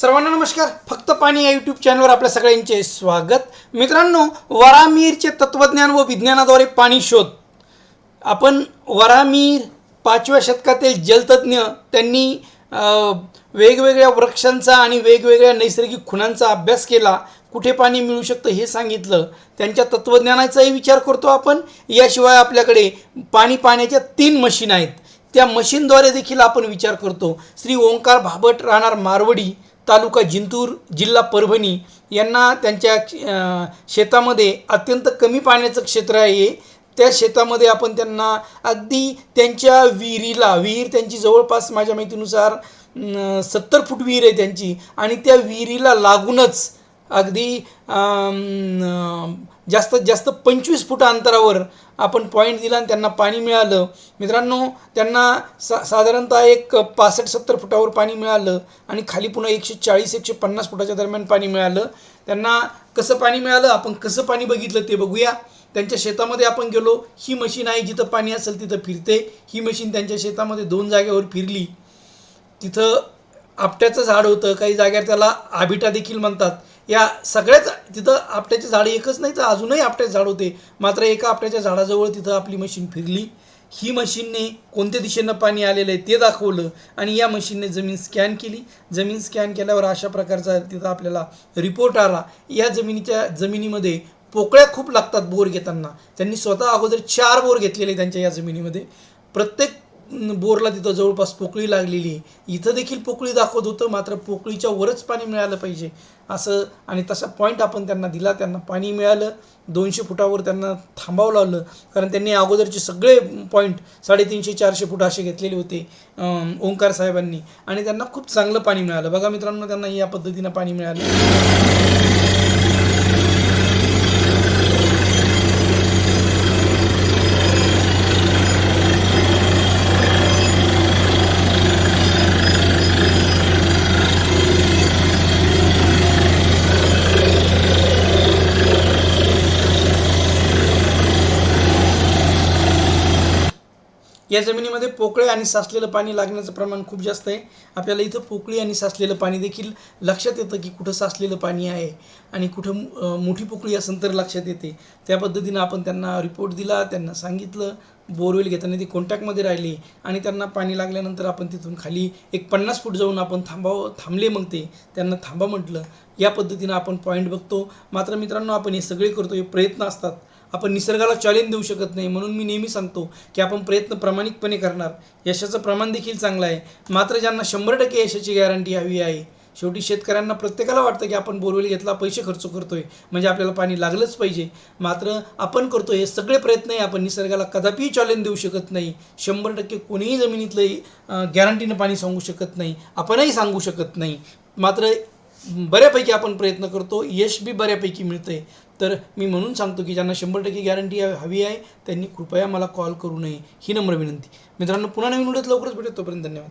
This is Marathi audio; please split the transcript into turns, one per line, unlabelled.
सर्वांना नमस्कार. फक्त पाणी या यूट्यूब चॅनलवर आपल्या सगळ्यांचे स्वागत. मित्रांनो वरामीरचे तत्त्वज्ञान व विज्ञानाद्वारे पाणी शोध. आपण वरामीर पाचव्या शतकातील जलतज्ञ त्यांनी वेगवेगळ्या वृक्षांचा आणि वेगवेगळ्या नैसर्गिक खुणांचा अभ्यास केला. कुठे पाणी मिळू शकतं हे सांगितलं. त्यांच्या तत्त्वज्ञानाचाही विचार करतो आपण. याशिवाय आपल्याकडे पाणी पाण्याच्या तीन मशीन आहेत. त्या मशीनद्वारे देखील आपण विचार करतो. श्री ओंकार भाबट राहणार मारवडी. तालुका जिंतूर जिल्हा परभणी यांना त्यांच्या शेतामध्ये अत्यंत कमी पाण्याचं क्षेत्र आहे. त्या शेतामध्ये आपण त्यांना अगदी त्यांच्या विहिरीला विहीर त्यांची जवळपास माझ्या माहितीनुसार सत्तर फूट विहीर आहे त्यांची. आणि त्या विहिरीला लागूनच अगदी जास्तीत जास्त पंचवीस फूट अंतरावर आपण पॉईंट दिला आणि त्यांना पाणी मिळालं. मित्रांनो त्यांना सा साधारणतः एक पासष्ट सत्तर फुटावर पाणी मिळालं आणि खाली पुन्हा एकशे चाळीस एकशे पन्नास फुटाच्या दरम्यान पाणी मिळालं. त्यांना कसं पाणी मिळालं? आपण कसं पाणी बघितलं ते बघूया. त्यांच्या शेतामध्ये आपण गेलो ही मशीन आहे जिथं पाणी असेल तिथं फिरते. ही मशीन त्यांच्या शेतामध्ये दोन जागेवर फिरली. तिथं आपट्याचं झाड होतं काही जाग्यावर त्याला आबिटा देखील म्हणतात. या सगळ्याच तिथं आपट्याची झाड एकच नाही तर अजूनही आपट्याचे झाड होते. मात्र एका आपट्याच्या झाडाजवळ तिथं आपली मशीन फिरली. ही मशीनने कोणत्या दिशेनं पाणी आलेलं आहे ते दाखवलं आणि या मशीनने जमीन स्कॅन केली. जमीन स्कॅन केल्यावर अशा प्रकारचा तिथं आपल्याला रिपोर्ट आला. या जमिनीच्या जमिनीमध्ये पोकळ्या खूप लागतात बोर घेताना. त्यांनी स्वतः अगोदर चार बोर घेतलेले त्यांच्या या जमिनीमध्ये. प्रत्येक बोरला तिथं जवळपास पोकळी लागलेली. आहे इथं देखील पोकळी दाखवत होतं मात्र पोकळीच्या वरच पाणी मिळालं पाहिजे. असं आणि तसा पॉईंट आपण त्यांना दिला त्यांना पाणी मिळालं दोनशे फुटावर त्यांना थांबावं लावलं. कारण त्यांनी अगोदरचे सगळे पॉईंट साडेतीनशे चारशे फूट असे घेतलेले होते ओंकार साहेबांनी. आणि त्यांना खूप चांगलं पाणी मिळालं. बघा मित्रांनो त्यांना या पद्धतीनं पाणी मिळालं. या जमिनीमध्ये पोकळे आणि साचलेलं पाणी लागण्याचं प्रमाण खूप जास्त आहे. आपल्याला इथं पोकळी आणि साचलेलं पाणी देखील लक्षात येतं की कुठं साचलेलं पाणी आहे आणि कुठं मोठी पोकळी असेल तर लक्षात येते. त्या पद्धतीनं आपण त्यांना रिपोर्ट दिला त्यांना सांगितलं बोरवेल घेताना ती कॉन्टॅक्टमध्ये राहिली आणि त्यांना पाणी लागल्यानंतर आपण तिथून खाली एक पन्नास फूट जाऊन आपण थांबावं थांबले मग ते त्यांना थांबा म्हटलं. या पद्धतीनं आपण पॉईंट बघतो. मात्र मित्रांनो आपण हे सगळे करतो हे प्रयत्न असतात. आपण निसर्गाला चॅलेंज देऊ शकत नाही. म्हणून मी नेहमी सांगतो की आपण प्रयत्न प्रामाणिकपणे करणार. यशाचं प्रमाण देखील चांगलं आहे. मात्र ज्यांना शंभर टक्के यशाची गॅरंटी हवी आहे शेवटी शेतकऱ्यांना प्रत्येकाला वाटतं की आपण बोरवेल घेतला पैसे खर्च करतोय. म्हणजे आपल्याला पाणी लागलंच पाहिजे. मात्र आपण करतो हे सगळे प्रयत्न आहे आपण निसर्गाला कदापिही चॅलेंज देऊ शकत नाही. शंभर टक्के कोणीही जमिनीतलं गॅरंटीनं पाणी सांगू शकत नाही. आपणही सांगू शकत नाही. मात्र बऱ्यापैकी आपण प्रयत्न करतो. यश बी बऱ्यापैकी मिळतं आहे तर मी म्हणून सांगतो की ज्यांना शंभर टक्के गॅरंटी हवी आहे त्यांनी कृपया मला कॉल करू नये. ही नम्र विनंती. मित्रांनो पुन्हा नवीन व्हिडिओत लवकरच भेटतो तोपर्यंत धन्यवाद.